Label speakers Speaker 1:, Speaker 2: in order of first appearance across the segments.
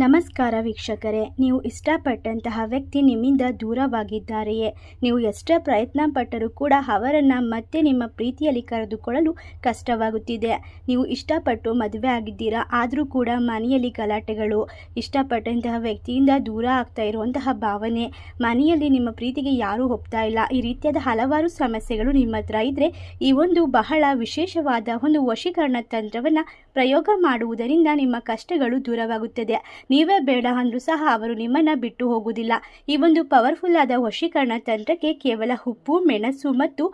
Speaker 1: ನಮಸ್ಕಾರ ವೀಕ್ಷಕರೇ, ನೀವು ಇಷ್ಟಪಟ್ಟಂತಹ ವ್ಯಕ್ತಿ ನಿಮ್ಮಿಂದ ದೂರವಾಗಿದ್ದಾರೆಯೇ? ನೀವು ಎಷ್ಟೇ ಪ್ರಯತ್ನ ಪಟ್ಟರೂ ಕೂಡ ಅವರನ್ನು ಮತ್ತೆ ನಿಮ್ಮ ಪ್ರೀತಿಯಲ್ಲಿ ಕರೆದುಕೊಳ್ಳಲು ಕಷ್ಟವಾಗುತ್ತಿದೆ. ನೀವು ಇಷ್ಟಪಟ್ಟು ಮದುವೆ ಆಗಿದ್ದೀರಾ? ಆದರೂ ಕೂಡ ಮನೆಯಲ್ಲಿ ಗಲಾಟೆಗಳು, ಇಷ್ಟಪಟ್ಟಂತಹ ವ್ಯಕ್ತಿಯಿಂದ ದೂರ ಆಗ್ತಾ ಇರುವಂತಹ ಭಾವನೆ, ಮನೆಯಲ್ಲಿ ನಿಮ್ಮ ಪ್ರೀತಿಗೆ ಯಾರೂ ಒಪ್ತಾ ಇಲ್ಲ. ಈ ರೀತಿಯಾದ ಹಲವಾರು ಸಮಸ್ಯೆಗಳು ನಿಮ್ಮ ಹತ್ರ ಇದ್ದರೆ ಈ ಒಂದು ಬಹಳ ವಿಶೇಷವಾದ ಒಂದು ವಶೀಕರಣ ತಂತ್ರವನ್ನು ಪ್ರಯೋಗ ಮಾಡುವುದರಿಂದ ನಿಮ್ಮ ಕಷ್ಟಗಳು ದೂರವಾಗುತ್ತದೆ. ನೀವೇ ಬೇಡ ಅಂದರೂ ಸಹ ಅವರು ನಿಮ್ಮನ್ನು ಬಿಟ್ಟು ಹೋಗುವುದಿಲ್ಲ. ಈ ಒಂದು ಪವರ್ಫುಲ್ ಆದ ವಶೀಕರಣ ತಂತ್ರಕ್ಕೆ ಕೇವಲ ಉಪ್ಪು, ಮೆಣಸು ಮತ್ತು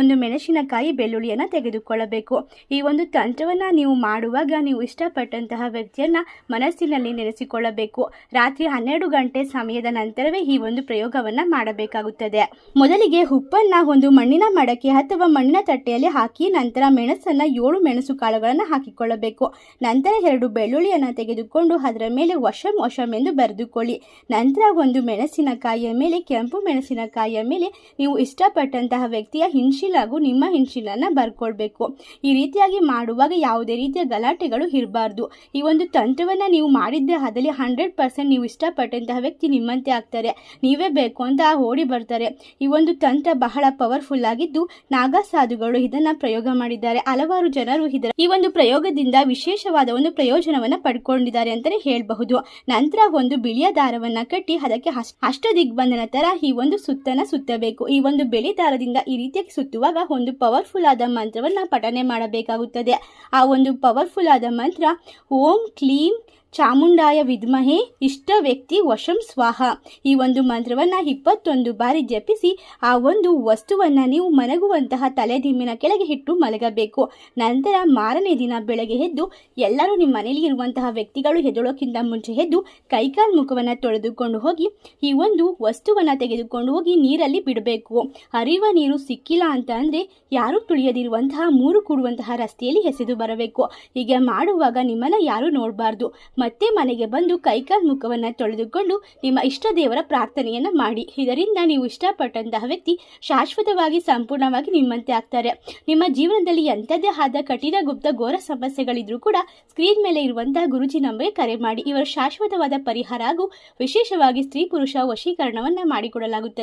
Speaker 1: ಒಂದು ಮೆಣಸಿನಕಾಯಿ ಬೆಳ್ಳುಳ್ಳಿಯನ್ನು ತೆಗೆದುಕೊಳ್ಳಬೇಕು. ಈ ಒಂದು ತಂತ್ರವನ್ನು ನೀವು ಮಾಡುವಾಗ ನೀವು ಇಷ್ಟಪಟ್ಟಂತಹ ವ್ಯಕ್ತಿಯನ್ನು ಮನಸ್ಸಿನಲ್ಲಿ ನೆನೆಸಿಕೊಳ್ಳಬೇಕು. ರಾತ್ರಿ ಹನ್ನೆರಡು ಗಂಟೆ ಸಮಯದ ನಂತರವೇ ಈ ಒಂದು ಪ್ರಯೋಗವನ್ನು ಮಾಡಬೇಕಾಗುತ್ತದೆ. ಮೊದಲಿಗೆ ಉಪ್ಪನ್ನು ಒಂದು ಮಣ್ಣಿನ ಮಡಕೆ ಅಥವಾ ಮಣ್ಣಿನ ತಟ್ಟೆಯಲ್ಲಿ ಹಾಕಿ ನಂತರ ಮೆಣಸನ್ನು ಏಳು ಮೆಣಸು ಕಾಳುಗಳನ್ನು ಹಾಕಿಕೊಳ್ಳಬೇಕು. ನಂತರ ಎರಡು ಬೆಳ್ಳುಳ್ಳಿಯನ್ನು ತೆಗೆದುಕೊಂಡು ಅದರ ಮೇಲೆ ವಶಂ ವಶಂ ಎಂದು ಬರೆದುಕೊಳ್ಳಿ. ನಂತರ ಒಂದು ಮೆಣಸಿನಕಾಯಿಯ ಮೇಲೆ ಕೆಂಪು ಮೆಣಸಿನಕಾಯಿಯ ಮೇಲೆ ನೀವು ಇಷ್ಟಪಟ್ಟಂತಹ ವ್ಯಕ್ತಿಯ ಇನ್ಶಿಲ್ ಹಾಗೂ ನಿಮ್ಮ ಇನ್ಶಿಲನ್ನು ಬರ್ಕೊಳ್ಬೇಕು. ಈ ರೀತಿಯಾಗಿ ಮಾಡುವಾಗ ಯಾವುದೇ ರೀತಿಯ ಗಲಾಟೆಗಳು ಇರಬಾರ್ದು. ಈ ಒಂದು ತಂತ್ರವನ್ನು ನೀವು ಮಾಡಿದ್ದೇ ಆದಲ್ಲಿ ಹಂಡ್ರೆಡ್ ಪರ್ಸೆಂಟ್ ನೀವು ಇಷ್ಟಪಟ್ಟಂತಹ ವ್ಯಕ್ತಿ ನಿಮ್ಮಂತೆ ಆಗ್ತಾರೆ. ನೀವೇ ಬೇಕು ಅಂತ ಓಡಿ ಬರ್ತಾರೆ. ಈ ಒಂದು ತಂತ್ರ ಬಹಳ ಪವರ್ಫುಲ್ ಆಗಿದ್ದು ನಾಗಾ ಸಾಧುಗಳು ಇದನ್ನ ಪ್ರಯೋಗ ಮಾಡಿದ್ದಾರೆ. ಹಲವಾರು ಜನರು ಇದರ ಈ ಒಂದು ಪ್ರಯೋಗದಿಂದ ವಿಶೇಷವಾದ ಒಂದು ಪ್ರಯೋಜನವನ್ನ ಪಡ್ಕೊಂಡಿದ್ದಾರೆ ಅಂತಲೇ ಹೇಳಬಹುದು. ನಂತರ ಒಂದು ಬಿಳಿಯ ದಾರವನ್ನು ಕಟ್ಟಿ ಅದಕ್ಕೆ ಅಷ್ಟ ದಿಗ್ಬಂಧನ ತರ ಈ ಒಂದು ಸುತ್ತನ ಸುತ್ತಬೇಕು. ಈ ಒಂದು ಬಿಳಿ ದಾರದಿಂದ ಈ ರೀತಿಯಾಗಿ ಸುತ್ತುವಾಗ ಒಂದು ಪವರ್ಫುಲ್ ಆದ ಮಂತ್ರವನ್ನು ಪಠನೆ ಮಾಡಬೇಕಾಗುತ್ತದೆ. ಆ ಒಂದು ಪವರ್ಫುಲ್ ಆದ ಮಂತ್ರ ಓಂ ಕ್ಲೀಂ ಚಾಮುಂಡಾಯ ವಿದ್ಮಹೇ ಇಷ್ಟ ವ್ಯಕ್ತಿ ವಶಂ ಸ್ವಾಹ. ಈ ಒಂದು ಮಂತ್ರವನ್ನು ಇಪ್ಪತ್ತೊಂದು ಬಾರಿ ಜಪಿಸಿ ಆ ಒಂದು ವಸ್ತುವನ್ನು ನೀವು ಮಲಗುವಂತಹ ತಲೆದಿಮ್ಮಿನ ಕೆಳಗೆ ಇಟ್ಟು ಮಲಗಬೇಕು. ನಂತರ ಮಾರನೇ ದಿನ ಬೆಳಗ್ಗೆ ಎದ್ದು ಎಲ್ಲರೂ ನಿಮ್ಮ ಮನೆಯಲ್ಲಿ ಇರುವಂತಹ ವ್ಯಕ್ತಿಗಳು ಹೆದಳೋಕ್ಕಿಂತ ಮುಂಚೆ ಎದ್ದು ಕೈಕಾಲು ಮುಖವನ್ನು ತೊಳೆದುಕೊಂಡು ಹೋಗಿ ಈ ಒಂದು ವಸ್ತುವನ್ನು ತೆಗೆದುಕೊಂಡು ಹೋಗಿ ನೀರಲ್ಲಿ ಬಿಡಬೇಕು. ಹರಿಯುವ ನೀರು ಸಿಕ್ಕಿಲ್ಲ ಅಂತ ಅಂದರೆ ಯಾರೂ ತುಳಿಯದಿರುವಂತಹ ಮೂರು ಕೂಡುವಂತಹ ರಸ್ತೆಯಲ್ಲಿ ಎಸೆದು ಬರಬೇಕು. ಹೀಗೆ ಮಾಡುವಾಗ ನಿಮ್ಮನ್ನು ಯಾರೂ ನೋಡಬಾರ್ದು. ಮತ್ತೆ ಮನೆಗೆ ಬಂದು ಕೈಕಾಲ್ ಮುಖವನ್ನು ತೊಳೆದುಕೊಂಡು ನಿಮ್ಮ ಇಷ್ಟ ದೇವರ ಪ್ರಾರ್ಥನೆಯನ್ನು ಮಾಡಿ. ಇದರಿಂದ ನೀವು ಇಷ್ಟಪಟ್ಟಂತಹ ವ್ಯಕ್ತಿ ಶಾಶ್ವತವಾಗಿ ಸಂಪೂರ್ಣವಾಗಿ ನಿಮ್ಮಂತೆ ಆಗ್ತಾರೆ. ನಿಮ್ಮ ಜೀವನದಲ್ಲಿ ಎಂಥದೇ ಆದ ಕಠಿಣ ಗುಪ್ತ ಘೋರ ಸಮಸ್ಯೆಗಳಿದ್ರೂ ಕೂಡ ಸ್ಕ್ರೀನ್ ಮೇಲೆ ಇರುವಂತಹ ಗುರುಜಿ ನಂಬರ್ಗೆ ಕರೆ ಮಾಡಿ. ಇವರ ಶಾಶ್ವತವಾದ ಪರಿಹಾರ ಹಾಗೂ ವಿಶೇಷವಾಗಿ ಸ್ತ್ರೀ ಪುರುಷ ವಶೀಕರಣವನ್ನು ಮಾಡಿಕೊಡಲಾಗುತ್ತದೆ.